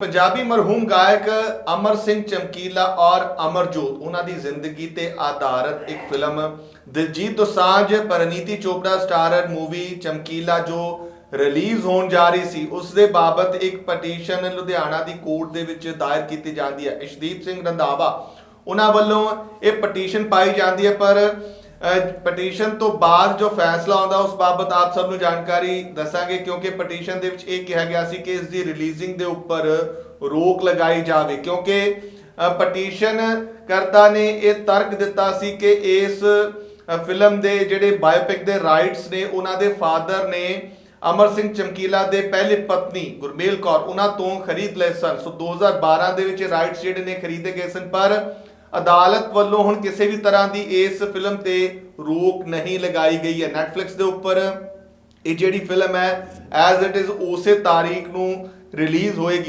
ਪੰਜਾਬੀ ਮਰਹੂਮ ਗਾਇਕ ਅਮਰ ਸਿੰਘ ਚਮਕੀਲਾ ਔਰ ਅਮਰਜੋਤ, ਉਹਨਾਂ ਦੀ ਜ਼ਿੰਦਗੀ ਤੇ ਆਧਾਰਿਤ ਇੱਕ film Diljit Dosanjh, Parineeti Chopra starrer movie Chamkila ਜੋ ਰਿਲੀਜ਼ ਹੋਣ ਜਾ ਰਹੀ ਸੀ, ਉਸ ਦੇ ਬਾਬਤ ਇੱਕ ਪਟੀਸ਼ਨ ਲੁਧਿਆਣਾ ਦੀ ਕੋਰਟ ਦੇ ਵਿੱਚ ਦਾਇਰ ਕੀਤੀ ਜਾਂਦੀ ਹੈ। ਇਸ਼ਦੀਪ ਸਿੰਘ ਰੰਧਾਵਾ, ਉਹਨਾਂ ਵੱਲੋਂ ਇਹ ਪਟੀਸ਼ਨ ਪਾਈ ਜਾਂਦੀ ਹੈ, ਪਰ ਪਟੀਸ਼ਨ ਤੋਂ ਬਾਅਦ ਜੋ ਫੈਸਲਾ ਆਉਂਦਾ, ਉਸ ਬਾਬਤ ਆਪ ਸਭ ਨੂੰ ਜਾਣਕਾਰੀ ਦੱਸਾਂਗੇ, ਕਿਉਂਕਿ ਪਟੀਸ਼ਨ ਦੇ ਵਿੱਚ ਇਹ ਕਿਹਾ ਗਿਆ ਸੀ ਕਿ ਇਸ ਦੀ ਰਿਲੀਜ਼ਿੰਗ ਦੇ ਉੱਪਰ ਰੋਕ ਲਗਾਈ ਜਾਵੇ, ਕਿਉਂਕਿ ਪਟੀਸ਼ਨ ਕਰਤਾ ਨੇ ਇਹ ਤਰਕ ਦਿੱਤਾ ਸੀ ਕਿ ਇਸ ਫਿਲਮ ਦੇ ਜਿਹੜੇ ਬਾਇਓਪਿਕ ਦੇ ਰਾਈਟਸ ਨੇ, ਉਹਨਾਂ ਦੇ ਫਾਦਰ ਨੇ ਅਮਰ ਸਿੰਘ ਚਮਕੀਲਾ ਦੇ ਪਹਿਲੇ ਪਤਨੀ, ਗੁਰਮੇਲ ਕੌਰ, ਉਹਨਾਂ ਤੋਂ ਖਰੀਦ ਲਏ ਸਨ। ਸੋ 2012 ਦੇ ਵਿੱਚ ਰਾਈਟਸ ਜਿਹੜੇ ਨੇ ਖਰੀਦੇ ਗਏ ਸਨ, ਪਰ ਅਦਾਲਤ ਵੱਲੋਂ ਹੁਣ ਕਿਸੇ ਵੀ ਤਰ੍ਹਾਂ ਦੀ ਇਸ ਫਿਲਮ ਤੇ ਰੋਕ ਨਹੀਂ ਲਗਾਈ ਗਈ ਹੈ। Netflix ਦੇ ਉੱਪਰ ਇਹ ਜਿਹੜੀ ਫਿਲਮ ਹੈ ਐਜ਼ ਇਟ ਇਜ਼ ਉਸੇ ਤਾਰੀਖ ਨੂੰ ਰਿਲੀਜ਼ ਹੋਏਗੀ।